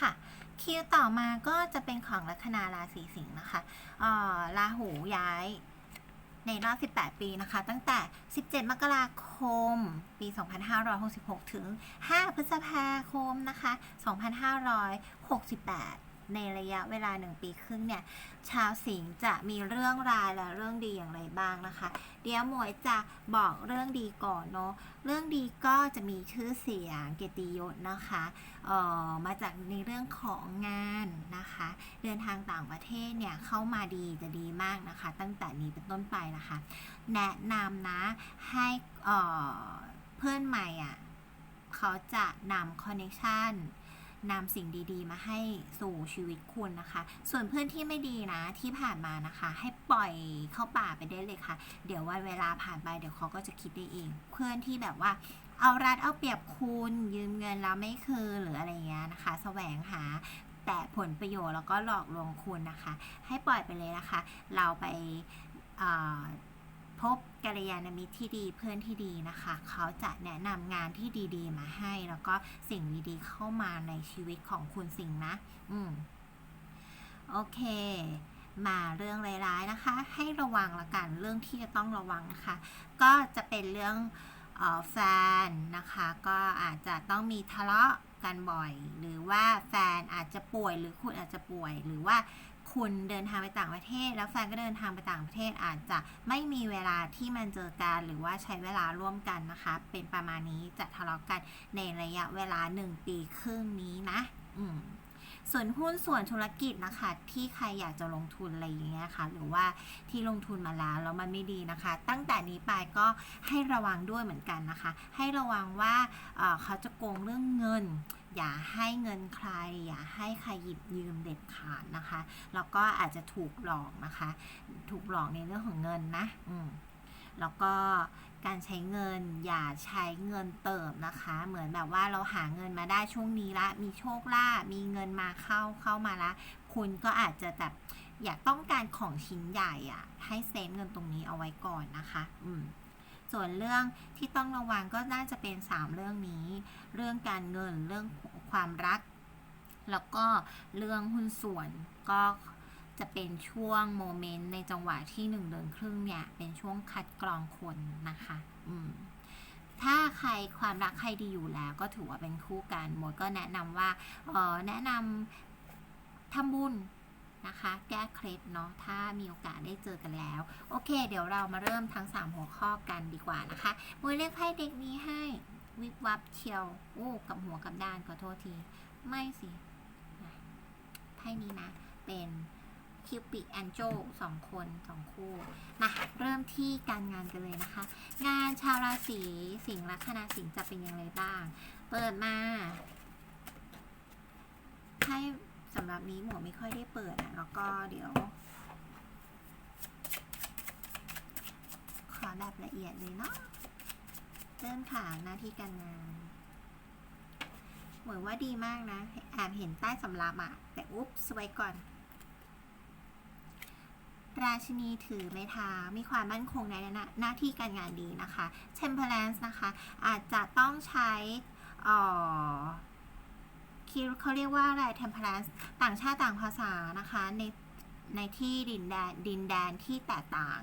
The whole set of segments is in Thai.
ค่ะ คิวต่อมาก็จะเป็นของลัคนาราศีสิงห์นะคะออราหูย้ายในรอบ 18 ปีนะคะ ตั้งแต่ 17 มกราคม ปี 2566 ถึง 5 พฤษภาคมนะคะ 2568 ในระยะเวลา 1 ปีครึ่งเนี่ย ชาวสิงห์จะมีเรื่องรายและเรื่องดีอย่างไรบ้างนะคะ เดี๋ยวหมวยจะบอกเรื่องดีก่อนเนาะ เรื่องดีก็จะมีชื่อเสียงเกียรติยศนะคะเอ่อมาจากในเรื่องของงานนะคะ เดินทางต่างประเทศเนี่ยเข้ามาดีจะดีมากนะคะ ตั้งแต่นี้เป็นต้นไปนะคะ แนะนำนะให้เอ่อเพื่อนใหม่อะเขาจะนำคอนเนคชัน นำสิ่งดีๆ มาให้สู่ชีวิตคุณนะคะ ส่วนเพื่อนที่ไม่ดีนะที่ผ่านมานะคะ ให้ปล่อยเข้าป่าไปได้เลยค่ะ เดี๋ยววันเวลาผ่านไปเดี๋ยวเขาก็จะคิดได้เอง เพื่อนที่แบบว่าเอารัดเอาเปรียบคุณยืมเงินแล้วไม่คืนหรืออะไรเงี้ยนะคะแสวงหาแต่ผลประโยชน์แล้วก็หลอกลวงคุณนะคะ ให้ปล่อยไปเลยนะคะ เราไปพบ กัลยาณมิตรที่ดีเพื่อนที่ดีนะคะ เขาจะแนะนำงานที่ดีๆ มาให้ แล้วก็สิ่งดีๆ เข้ามาในชีวิตของคุณสิ่งนะ อืม โอเคมาเรื่องร้ายๆนะคะ ให้ระวังละกันเรื่องที่จะต้องระวังนะคะ ก็จะเป็นเรื่องออแฟนนะคะ ก็อาจจะต้องมีทะเลาะกันบ่อย หรือว่าแฟนอาจจะป่วยหรือคุณอาจจะป่วย หรือว่า คุณเดินทางไปต่างประเทศ แล้วแฟนก็เดินทางไปต่างประเทศอาจจะไม่มีเวลาที่มันเจอกันหรือว่าใช้เวลาร่วมกันนะคะ เป็นประมาณนี้จะทะเลาะกันในระยะเวลา 1 ปีครึ่งนี้นะอืมส่วนหุ้นส่วนธุรกิจนะคะ ที่ใครอยากจะลงทุนอะไรอย่างเงี้ยค่ะ หรือว่าที่ลงทุนมาแล้วแล้วมันไม่ดีนะคะ ตั้งแต่นี้ไปก็ให้ระวังด้วยเหมือนกันนะคะ ให้ระวังว่าเเขาจะโกงเรื่องเงิน อย่าให้เงินใคร อย่าให้ใครหยิบยืมเด็ดขาดนะคะ แล้วก็อาจจะถูกหลอกนะคะ ถูกหลอกในเรื่องของเงินนะ อืมแล้วก็การใช้เงินอย่าใช้เงินเติมนะคะ เหมือนแบบว่าเราหาเงินมาได้ช่วงนี้ละ มีโชคลาภมีเงินมาเข้าเข้ามาละ คุณก็อาจจะแบบอยากต้องการของชิ้นใหญ่อะให้เซฟเงินตรงนี้เอาไว้ก่อนนะคะ อืม ส่วนเรื่องที่ต้องระวังก็น่าจะเป็น 3 เรื่องนี้ เรื่องการเงินเรื่องความรัก แล้วก็เรื่องหุ้นส่วนก็จะเป็นช่วงโมเมนต์ในจังหวะที่หนึ่งเดือนครึ่งเนี่ย เป็นช่วงคัดกรองคนนะคะ อืมถ้าใครความรักใครดีอยู่แล้ว ก็ถือว่าเป็นคู่กันหมดก็แนะนำว่าเออแนะนำทำบุญ นะคะ แก้เคล็ดเนาะถ้ามีโอกาสได้เจอกันแล้ว โอเค เดี๋ยวเรามาเริ่มทั้ง 3 หัวข้อกันดีกว่านะคะมวยเลือกไพ่เด็กนี้ให้วิบวับเชียวโอ้กับหัวกับด้านขอโทษที ไม่สิไพ่นี้นะ เป็นคิวปิดแอนโจสองคนสองคู่มาเริ่มที่การงานกันเลยนะคะ งานชาวราศีสิงห์ลัคนาสิงห์จะเป็นอย่างไรบ้าง เปิดมาให้ สำหรับนี้หมวไม่ค่อยได้เปิดอะแล้วก็เดี๋ยว ขอแบบละเอียดเลยเนาะเริ่มค่ะหน้าที่การงานเหมือนว่าดีมากนะแอบเห็นใต้สำรับอะแต่อุ๊บสว้ก่อน ราชินีถือไม้เท้ามีความมั่นคงในหน้าหน้าที่การงานดีนะคะ temperance นะคะ อาจจะต้องใช้อ่อ คิดเขาเรียกว่าอะไร temperance ต่างชาติต่างภาษานะคะในในที่ดินแดนดินแดนที่แตกต่าง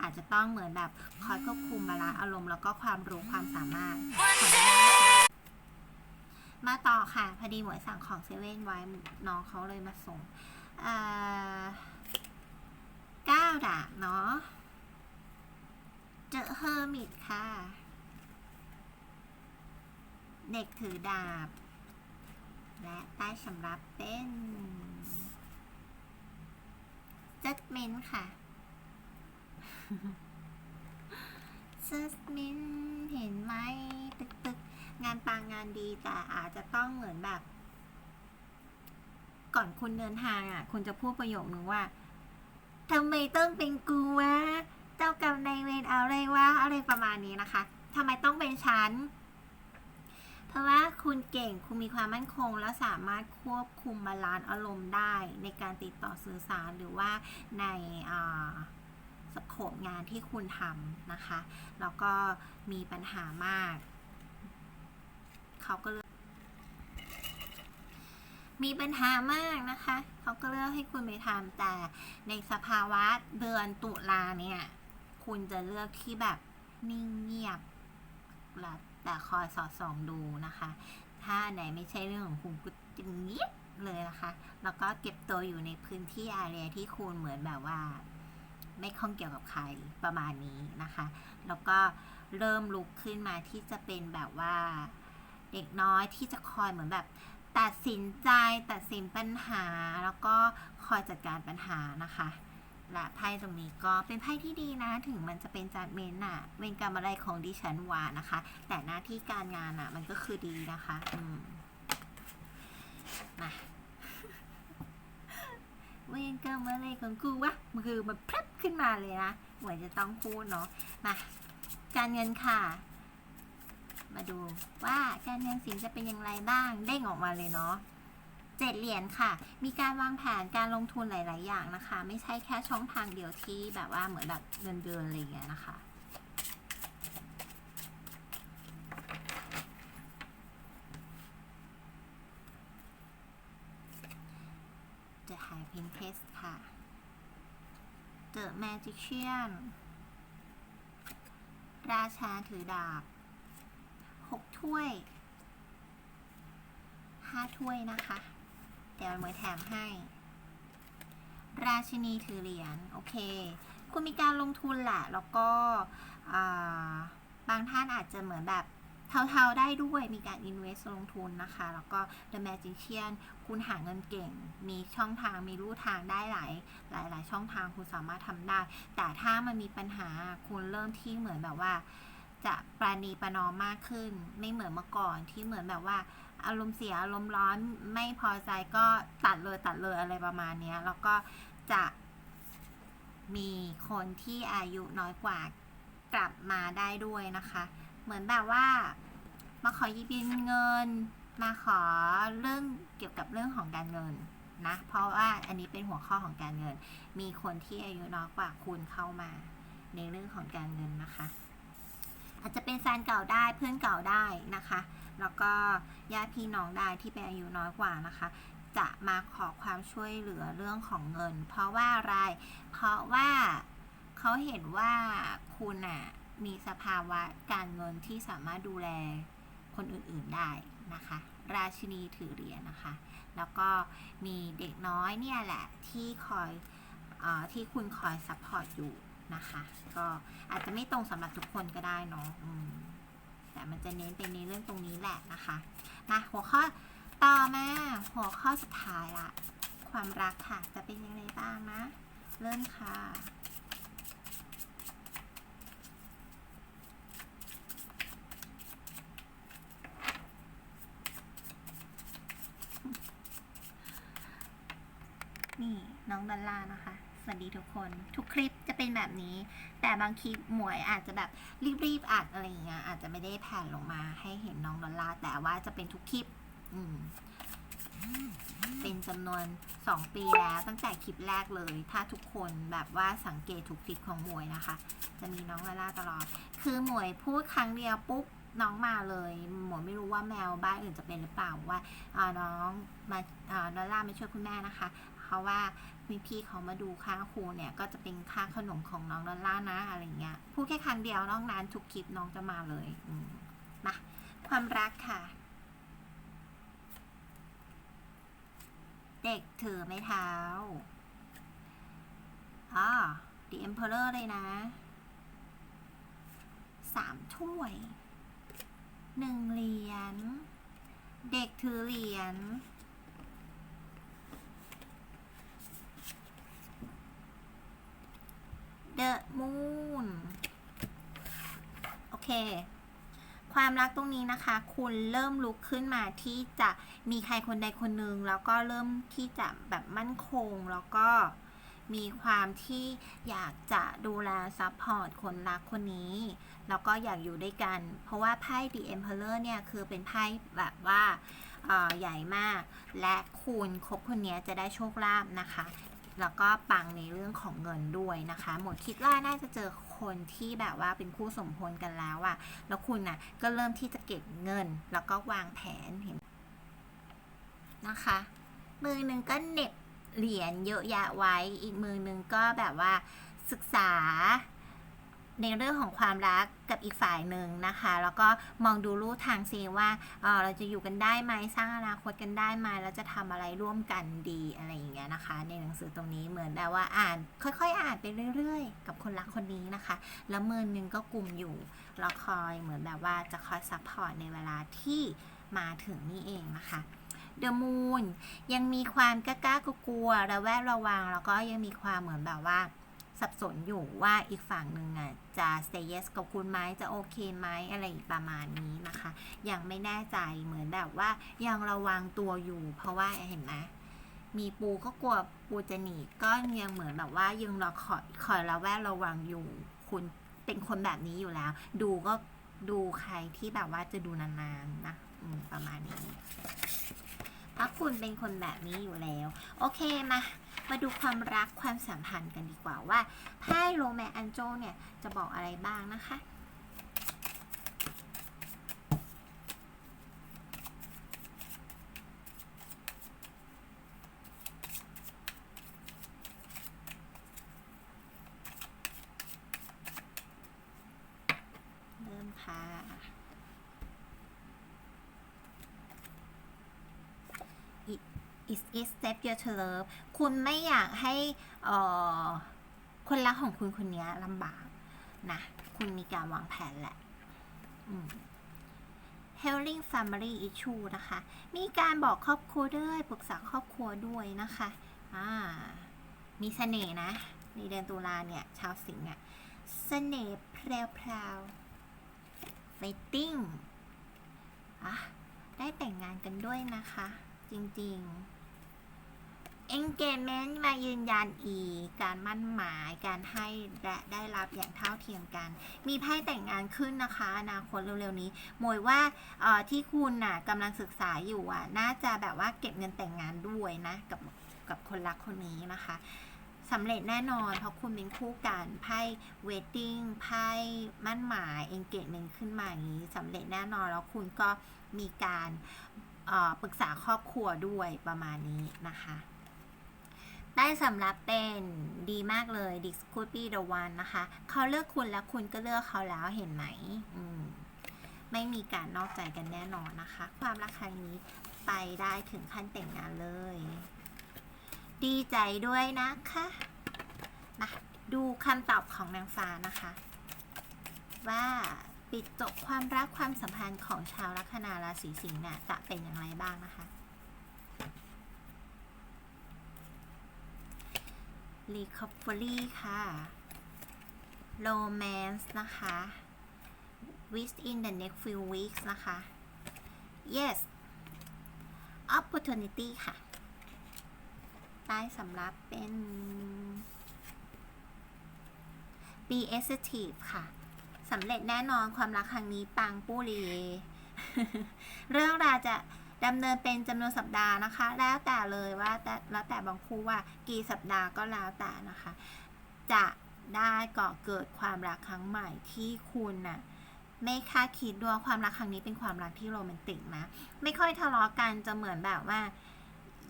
อาจจะต้องเหมือนแบบคอยควบคุมบาลานซ์อารมณ์แล้วก็ความรู้ความสามารถ มาต่อค่ะ พอดีหมวยสั่งของเซเว่นไว้น้องเขาเลยมาส่งเอ่อเก้าดาบเนาะเจอเฮอร์มิตค่ะ เด็กถือดาบ และใต้สำรับเป็นจัดเมนค่ะจัดเมนเห็นไหมตึกตึกงานปางงานดีแต่อาจจะต้องเหมือนแบบ ก่อนคุณเดินทางอะ คุณจะพูดประโยคนึงว่าทำไมต้องเป็นกูวะ เจ้ากรรมนายเวรเอาอะไรวะ อะไรประมาณนี้นะคะทำไมต้องเป็นฉัน เพราะว่าคุณเก่งคุณมีความมั่นคง และสามารถควบคุมบาลานซ์อารมณ์ได้ ในการติดต่อสื่อสารหรือว่าในาสโคปงานที่คุณทำนะคะ แล้วก็มีปัญหามาก เขาก็เลยมีปัญหามากนะคะ เขาก็เลือกให้คุณไปทำแต่ในสภาวะเดือนตุลาเนี่ย คุณจะเลือกที่แบบนิ่งเงียบและ แต่คอยสอดส่องดูนะคะ ถ้าไหนไม่ใช่เรื่องของคุณก็จะเงียบเลยนะคะ แล้วก็เก็บตัวอยู่ในพื้นที่อาเรียที่คุณเหมือนแบบว่า ไม่ข้องเกี่ยวกับใครประมาณนี้นะคะ แล้วก็เริ่มลุกขึ้นมาที่จะเป็นแบบว่าเด็กน้อยที่จะคอยเหมือนแบบตัดสินใจตัดสินปัญหา แล้วก็คอยจัดการปัญหานะคะ ละไพ่ตรงนี้ก็เป็นไพ่ที่ดีนะ ถึงมันจะเป็นจัดเมนอะเวรกรรมอะไรของดิฉันวานะคะ แต่หน้าที่การงานอะมันก็คือดีนะคะ อืมมาเวรกรรมอะไรของกูวะมันคือมันพรับขึ้นมาเลยนะหมวยจะต้องพูดเนาะมาการเงินค่ะ มาดูว่าการเงินสินจะเป็นอย่างไรบ้างเด้งออกมาเลยเนาะ เจ็ดเหรียญค่ะ มีการวางแผนการลงทุนหลาย ๆ อย่างนะคะ ไม่ใช่แค่ช่องทางเดียวที่แบบว่าเหมือนแบบเงินเดือนอะไรอย่างเงี้ยนะคะ The High Princess ค่ะ The Magician ราชาถือดาบหกถ้วยห้าถ้วยนะคะ เดี๋ยวเหมยแถมให้ ราชินีถือเหรียญโอเค คุณมีการลงทุนแหละ แล้วก็บางท่านอาจจะเหมือนแบบเทาๆได้ด้วยมีการ invest ลงทุนนะคะ แล้วก็ The Magician คุณหาเงินเก่ง มีช่องทางมีรูทางได้หลายหลายหลายช่องทางคุณสามารถทำได้ แต่ถ้ามันมีปัญหาคุณเริ่มที่เหมือนแบบว่า จะปราณีประนอมมากขึ้น ไม่เหมือนเมื่อก่อนที่เหมือนแบบว่า อารมณ์เสียอารมณ์ร้อนไม่พอใจก็ตัดเลยตัดเลยอะไรประมาณนี้แล้วก็จะมีคนที่อายุน้อยกว่ากลับมาได้ด้วยนะคะ เหมือนแบบว่า มาขอยืมเงิน มาขอเรื่องเกี่ยวกับเรื่องของการเงินนะ เพราะว่าอันนี้เป็นหัวข้อของการเงิน มีคนที่อายุน้อยกว่าคุณเข้ามาในเรื่องของการเงินนะคะ อาจจะเป็นแฟนเก่าได้เพื่อนเก่าได้นะคะ แล้วก็ญาติพี่น้องได้ที่เป็นอายุน้อยกว่านะคะ จะมาขอความช่วยเหลือเรื่องของเงิน เพราะว่าอะไร เพราะว่าเขาเห็นว่าคุณน่ะมีสภาวะการเงินที่สามารถดูแลคนอื่นๆได้นะคะ ราชินีถือเหรียญนะคะ แล้วก็มีเด็กน้อยเนี่ยแหละที่คอยอที่คุณคอยซัพพอร์ตอยู่นะคะ ก็อาจจะไม่ตรงสำหรับทุกคนก็ได้เนาะอืม แต่มันจะเน้นเป็นในเรื่องตรงนี้แหละนะคะมาหัวข้อต่อมาหัวข้อสุดท้ายละความรักค่ะจะเป็นยังไงบ้างนะ เริ่มค่ะนี่น้องดอลลานะคะ สวัสดีทุกคน ทุกคลิป เป็นแบบนี้ แต่บางคลิปหมวยอาจจะแบบรีบๆอัดอะไรอย่างเงี้ยอาจจะไม่ได้แผ่นลงมาให้เห็นน้องดอลลาร์แต่ว่าจะเป็นทุกคลิป อืมเป็นจำนวน 2 ปีแล้วตั้งแต่คลิปแรกเลย ถ้าทุกคนแบบว่าสังเกตทุกคลิปของหมวยนะคะ จะมีน้องดอลลาตลอด คือหมวยพูดครั้งเดียวปุ๊บน้องมาเลยหมวยไม่รู้ว่าแมวบ้านอื่นจะเป็นหรือเปล่าว่าอ่าน้องมาอ่าดอลลามาช่วยคุณแม่นะคะ เพราะว่ามีพี่เขามาดูค่าครูเนี่ยก็จะเป็นค่าขนมของน้องดอลลานะอะไรเงี้ยพูดแค่ครั้งเดียวน้อกนั้นทุกคลิปน้องจะมาเลยอืมาความรักค่ะ เด็กถือไม้เท้าอ่า The Emperor เลยนะสามถ้วยหนึ่งเหรียญเด็กถือเหรียญ The Moon โอเค ความรักตรงนี้นะคะ คุณเริ่มลุกขึ้นมาที่จะมีใครคนใดคนหนึ่งแล้วก็เริ่มที่จะแบบมั่นคงแล้วก็มีความที่อยากจะดูแลซัพพอร์ตคนรักคนนี้ แล้วก็อยากอยู่ด้วยกัน เพราะว่าไพ่ The Emperor เนี่ย คือเป็นไพ่แบบว่าใหญ่มาก และคุณคบคนนี้จะได้โชคลาภนะคะ แล้วก็ปังในเรื่องของเงินด้วยนะคะ หมดคิดว่าน่าจะเจอคนที่แบบว่าเป็นคู่สมพลกันแล้วอะแล้วคุณน่ะก็เริ่มที่จะเก็บเงิน แล้วก็วางแผนเห็นนะคะ มือหนึ่งก็เน็บเหรียญเยอะแยะไว้ อีกมือหนึ่งก็แบบว่าศึกษา ในเรื่องของความรักกับอีกฝ่ายหนึ่งนะคะ แล้วก็มองดูรูทางซิว่าเออเราจะอยู่กันได้ไหมสร้างอนาคตกันได้ไหมแล้วจะทำอะไรร่วมกันดีอะไรอย่างเงี้ยนะคะ ในหนังสือตรงนี้เหมือนแบบว่าอ่าน ค่อยๆ อ่านไปเรื่อย ๆ กับคนรักคนนี้นะคะ แล้วมือนึงก็กลุ่มอยู่แล้วคอยเหมือนแบบว่าจะคอยซัพพอร์ตในเวลาที่มาถึงนี่เองนะคะเดอะมูนยังมีความกล้ากลัวระแวดระวัง แล้วก็ยังมีความเหมือนแบบว่า สับสนอยู่ว่าอีกฝั่งหนึ่งอะจะ say yes กับคุณไหมจะโอเคไหมอะไรประมาณนี้นะคะ ยังไม่แน่ใจเหมือนแบบว่ายังระวังตัวอยู่ เพราะว่าเห็นไหมมีปูก็กลัวปูจะหนีก็ยังเหมือนแบบว่ายังรอคอยคอยระแวดระวังอยู่ คุณเป็นคนแบบนี้อยู่แล้ว ดูก็ดูใครที่แบบว่าจะดูนานๆนะประมาณนี้เพราะคุณเป็นคนแบบนี้อยู่แล้ว โอเคมา มาดูความรักความสัมพันธ์กันดีกว่าว่าไพ่โรแมนอันโจเนี่ยจะบอกอะไรบ้างนะคะ เริ่มค่ะ is step your to love คุณไม่อยากให้คนรักของคุณคนนี้ลำบากนะ คุณมีการวางแผนแหละ Healing Family Issue นะคะ มีการบอกครอบครัวด้วยปรึกษาครอบครัวด้วยนะคะอ่ามีเสน่ห์นะ ในเดือนตุลาเนี่ย ชาวสิงห์อะเสน่ห์แพรวๆ Fighting อะได้แต่งงานกันด้วยนะคะ จริง ๆ engagement มายืนยันอีก การมั่นหมาย การให้และได้รับอย่างเท่าเทียมกัน มีไพ่แต่งงานขึ้นนะคะอนาคตเร็วๆนี้ หมวยว่าที่คุณน่ะกำลังศึกษาอยู่อะ น่าจะแบบว่าเก็บเงินแต่งงานด้วยนะ กับกับคนรักคนนี้นะคะสำเร็จแน่นอน เพราะคุณเป็นคู่กันไพ่ wedding ไพ่มั่นหมาย engagement ขึ้นมาอย่างนี้สำเร็จแน่นอนแล้วคุณก็มีการปรึกษาครอบครัวด้วยประมาณนี้นะคะ ได้สำหรับเป็นดีมากเลย This could be the one นะคะ เขาเลือกคุณแล้วคุณก็เลือกเขาแล้วเห็นไหมอืมไม่มีการนอกใจกันแน่นอนนะคะ ความรักครั้งนี้ไปได้ถึงขั้นแต่งงานเลย ดีใจด้วยนะคะมาดูคำตอบของนางฟ้านะคะ ว่าปิดจบความรักความสัมพันธ์ของชาวลัคนาราศีสิงห์เนี่ยจะเป็นอย่างไรบ้างนะคะ recovery ค่ะ romance นะคะ within the next few weeks นะคะ yes opportunity ค่ะ ได้สำหรับเป็น be assertive ค่ะสำเร็จแน่นอนความรักครั้งนี้ปังปู้รี เรื่องราวจะ ดำเนินเป็นจำนวนสัปดาห์นะคะ แล้วแต่เลยว่าแต่แล้วแต่บางคู่ว่ากี่สัปดาห์ก็แล้วแต่นะคะ จะได้ก่อเกิดความรักครั้งใหม่ที่คุณน่ะไม่คาดคิดด้วยความรักครั้งนี้เป็นความรักที่โรแมนติกนะ ไม่ค่อยทะเลาะกันจะเหมือนแบบว่า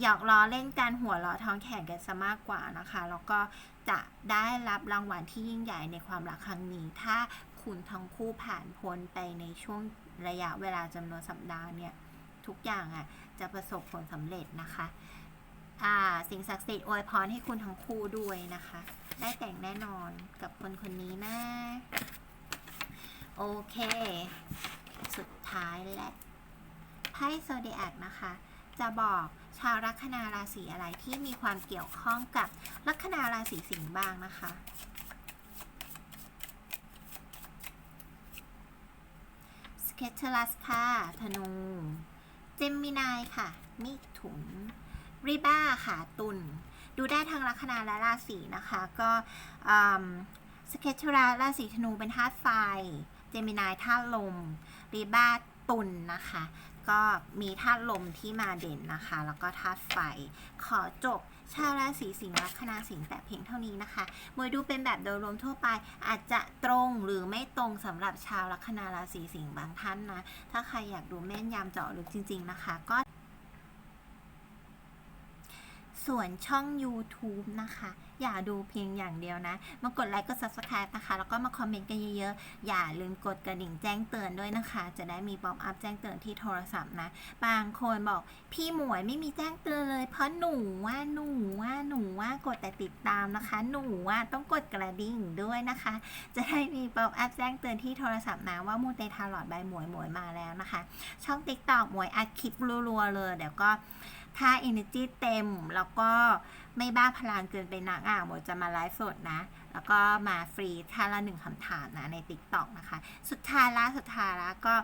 หยอกล้อเล่นกันหัวเราะท้องแข่งกันซะมากกว่านะคะ แล้วก็จะได้รับรางวัลที่ยิ่งใหญ่ในความรักครั้งนี้ ถ้าคุณทั้งคู่ผ่านพ้นไปในช่วงระยะเวลาจำนวนสัปดาห์เนี่ย ทุกอย่างอะจะประสบผลสำเร็จนะคะอ่าสิ่งศักดิ์สิทธิ์อวยพรให้คุณทั้งคู่ด้วยนะคะ ได้แต่งแน่นอนกับคนคนนี้นะ โอเค สุดท้ายและไพ่โซเดียกนะคะ จะบอกชาวลัคนาราศีอะไรที่มีความเกี่ยวข้องกับลัคนาราศีสิงห์บ้างนะคะสเกตเทลัสค่ะธนู เจมินายค่ะ มิถุน ริบ้าค่ะ ตุล ดูได้ทางลัคนาและราศีนะคะ ก็สเกตเทลัสราศีธนูเป็นธาตุไฟ เจมินายธาตุลม ริบ้าตุลนะคะ ก็มีธาตุลมที่มาเด่นนะคะ แล้วก็ธาตุไฟ ขอจบชาวราศีสิงห์ลัคนาสิงห์แต่เพียงเท่านี้นะคะมวยดูเป็นแบบโดยรวมทั่วไปอาจจะตรงหรือไม่ตรงสำหรับชาวลัคนาราศีสิงห์บางท่านนะ ถ้าใครอยากดูแม่นยำเจาะลึกจริง ๆนะคะ ก็ ส่วนช่อง YouTube นะคะ อย่าดูเพียงอย่างเดียวนะ มากดไลค์กด subscribe นะคะ แล้วก็มาคอมเมนต์กันเยอะๆ อย่าลืมกดกระดิ่งแจ้งเตือนด้วยนะคะ จะได้มีป๊อปอัพแจ้งเตือนที่โทรศัพท์นะ บางคนบอกพี่หมวยไม่มีแจ้งเตือนเลย เพราะหนูว่าหนูว่าหนูว่ากดแต่ติดตามนะคะ หนูว่าต้องกดกระดิ่งด้วยนะคะ จะได้มีป๊อปอัพแจ้งเตือนที่โทรศัพท์นะว่ามูเตทาลอดใบหมวยหมวยมาแล้วนะคะ ช่อง TikTok หมวยอัดคลิปรัวๆเลยเดี๋ยวก็ ถ้า energy เต็ม แล้วก็ไม่บ้าพลังเกินไปนักอะหมจะมาไลฟ์สดนะ แล้วก็มาฟรีท่าละหนึ่งคำถามนะใน TikTok นะคะ สุดท้ายละสุดท้ายละก็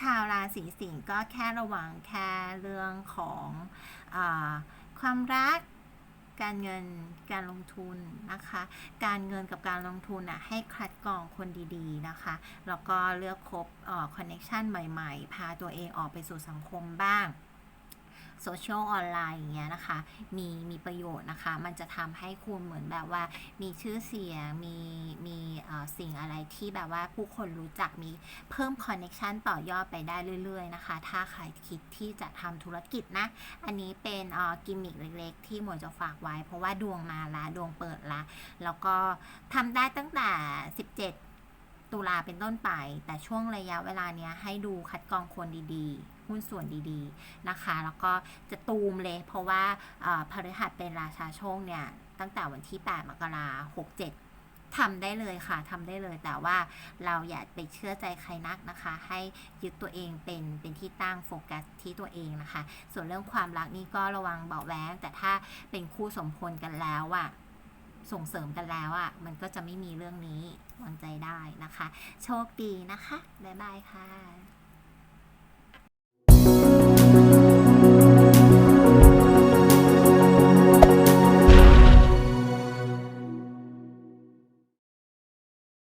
ชาวราศีสิงห์ก็แค่ระวังแค่เรื่องของอความรักการเงินการลงทุนนะคะ การเงินกับการลงทุนอะให้คัดกรองคนดีๆนะคะ แล้วก็เลือกคบคอนเน็ชันใหม่ๆ พาตัวเองออกไปสู่สังคมบ้าง โซเชียลออนไลน์อย่างเงี้ยนะคะมีมีประโยชน์นะคะ มันจะทำให้คุณเหมือนแบบว่ามีชื่อเสียงมีมีสิ่งอะไรที่แบบว่าผู้คนรู้จักมีเพิ่มคอนเน็ชันต่อยอดไปได้เรื่อย ๆ นะคะ ถ้าใครคิดที่จะทำธุรกิจนะ อันนี้เป็นกิมมิคเล็ก ๆ ที่หมวยจะฝากไว้ เพราะว่าดวงมาละดวงเปิดละแล้วก็ทำได้ตั้งแต่ 17 ตุลาเป็นต้นไป แต่ช่วงระยะเวลาเนี้ยให้ดูคัดกรองคนดีๆ หุ้นส่วนดีๆนะคะ แล้วก็จะตูมเลย เพราะว่าพฤหัสเป็นราชาโชคเนี่ย ตั้งแต่วันที่ 8 มกราคม67ทำได้เลยค่ะทำได้เลยแต่ว่าเราอย่าไปเชื่อใจใครนักนะคะ ให้ยึดตัวเองเป็นเป็นที่ตั้งโฟกัสที่ตัวเองนะคะ ส่วนเรื่องความรักนี่ก็ระวังเบาะแว้งแต่ถ้าเป็นคู่สมพลกันแล้วอะส่งเสริมกันแล้วอะมันก็จะไม่มีเรื่องนี้วางใจได้นะคะ โชคดีนะคะ บ๊ายบายค่ะ